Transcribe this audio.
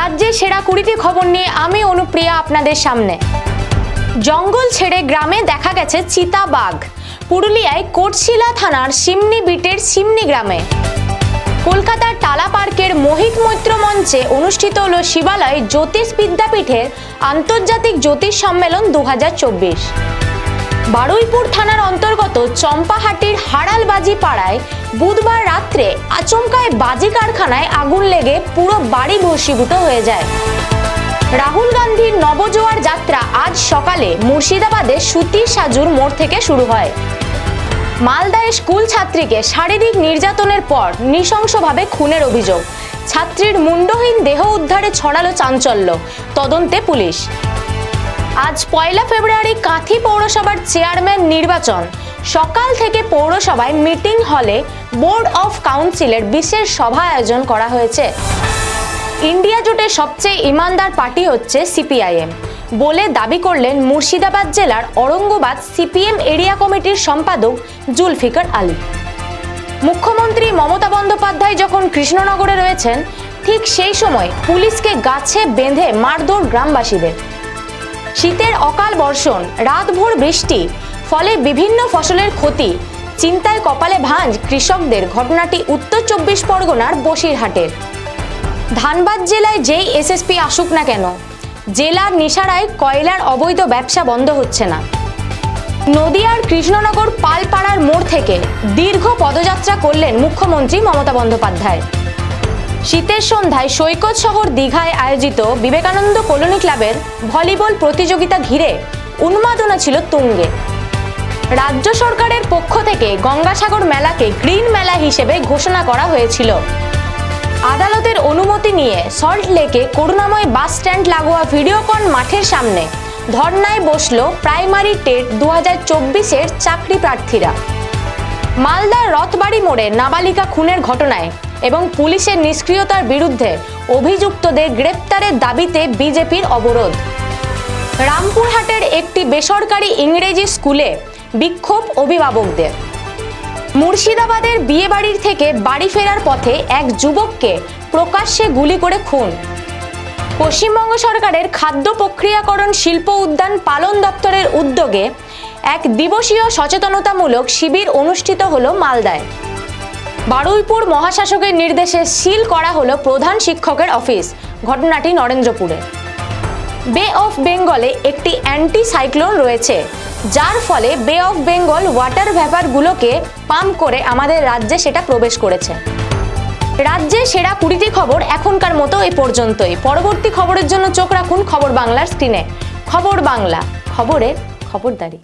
রাজ্যে সেরা কুড়িটি খবর নিয়ে আমি, অনুপ্রিয়া, আপনাদের সামনে। জঙ্গল ছেড়ে গ্রামে দেখা গেছে চিতা বাঘ পুরুলিয়ায় কোটশিলা থানার সিমনি বিটের সিমনি গ্রামে। কলকাতার টালা পার্কের মোহিত মৈত্র মঞ্চে অনুষ্ঠিত হল শিবালয় জ্যোতিষ বিদ্যাপীঠের আন্তর্জাতিক জ্যোতিষ সম্মেলন দু হাজার চব্বিশ। বারুইপুর থানার অন্তর্গত চম্পাহাটির হাড়ালবাজি পাড়ায় বুধবার রাত্রে আচমকায় বাজি কারখানায় আগুন লেগে পুরো বাড়ি ভস্মীভূত হয়ে যায়। রাহুল গান্ধীর নবজোয়ার যাত্রা আজ সকালে মুর্শিদাবাদে সুতির সাজুর মোড় থেকে শুরু হয়। মালদায় স্কুল ছাত্রীকে শারীরিক নির্যাতনের পর নৃশংসভাবে খুনের অভিযোগ। ছাত্রীর মুন্ডহীন দেহ উদ্ধারে ছড়ালো চাঞ্চল্য। তদন্তে পুলিশ। আজ পয়লা ফেব্রুয়ারি কাঁথি পৌরসভার চেয়ারম্যান নির্বাচন। সকাল থেকে পৌরসভায় মিটিং হলে বোর্ড অফ কাউন্সিলের বিশেষ সভা আয়োজন করা হয়েছে। ইন্ডিয়া জোটে সবচেয়ে ইমানদার পার্টি হচ্ছে সিপিআইএম। বলে দাবি করলেন মুর্শিদাবাদ জেলার অরঙ্গবাদ সিপিএম এরিয়া কমিটির সম্পাদক জুলফিকার আলী। মুখ্যমন্ত্রী মমতা বন্দ্যোপাধ্যায় যখন কৃষ্ণনগরে রয়েছেন, ঠিক সেই সময় পুলিশকে গাছে বেঁধে মারধর গ্রামবাসীদের। শীতের অকাল বর্ষণ, রাতভর বৃষ্টি, ফলে বিভিন্ন ফসলের ক্ষতি। চিন্তায় কপালে ভাঁজ কৃষকদের, ঘটনাটি উত্তর চব্বিশ পরগনার বসিরহাটের। ধানবাদ জেলায় যেই এসএসপি আসুক না কেন, জেলার নিশারায় কয়লার অবৈধ ব্যবসা বন্ধ হচ্ছে না। নদিয়ার কৃষ্ণনগর পালপাড়ার মোড় থেকে দীর্ঘ পদযাত্রা করলেন মুখ্যমন্ত্রী মমতা বন্দ্যোপাধ্যায়। শীতের সন্ধ্যায় সৈকত শহর দীঘায় আয়োজিত বিবেকানন্দ কলোনি ক্লাবের ভলিবল প্রতিযোগিতা ঘিরে উন্মাদনা ছিল তুঙ্গে। রাজ্য সরকারের পক্ষ থেকে গঙ্গাসাগর মেলাকে গ্রিন মেলা হিসেবে ঘোষণা করা হয়েছিল। আদালতের অনুমতি নিয়ে সল্ট লেকে করুণাময় বাস স্ট্যান্ড লাগোয়া ভিডিওকন মাঠের সামনে ধর্নায় বসল প্রাইমারি টেট দু হাজার চব্বিশের চাকরি প্রার্থীরা। মালদার রথবাড়ি মোড়ে নাবালিকা খুনের ঘটনায় এবং পুলিশের নিষ্ক্রিয়তার বিরুদ্ধে অভিযুক্তদের গ্রেপ্তারের দাবিতে বিজেপির অবরোধ। রামপুরহাটের একটি বেসরকারি ইংরেজি স্কুলে বিক্ষোভ অভিভাবকদের। মুর্শিদাবাদের বিয়েবাড়ির থেকে বাড়ি ফেরার পথে এক যুবককে প্রকাশ্যে গুলি করে খুন। পশ্চিমবঙ্গ সরকারের খাদ্য প্রক্রিয়াকরণ শিল্প উদ্যান পালন দপ্তরের উদ্যোগে এক দিবসীয় সচেতনতামূলক শিবির অনুষ্ঠিত হলো মালদায়। বারুইপুর মহাশাসকের নির্দেশে সিল করা হলো প্রধান শিক্ষকের অফিস, ঘটনাটি নরেন্দ্রপুরে। বে অফ বেঙ্গলে একটি অ্যান্টি সাইক্লোন রয়েছে, যার ফলে বে অফ বেঙ্গল ওয়াটার ভ্যাপারগুলোকে পাম্প করে আমাদের রাজ্যে সেটা প্রবেশ করেছে। রাজ্যে সেরা কুড়িটি খবর এখনকার মতো এই পর্যন্তই। পরবর্তী খবরের জন্য চোখ রাখুন খবর বাংলার স্ক্রিনে। খবর বাংলা খবরের খবরদারি।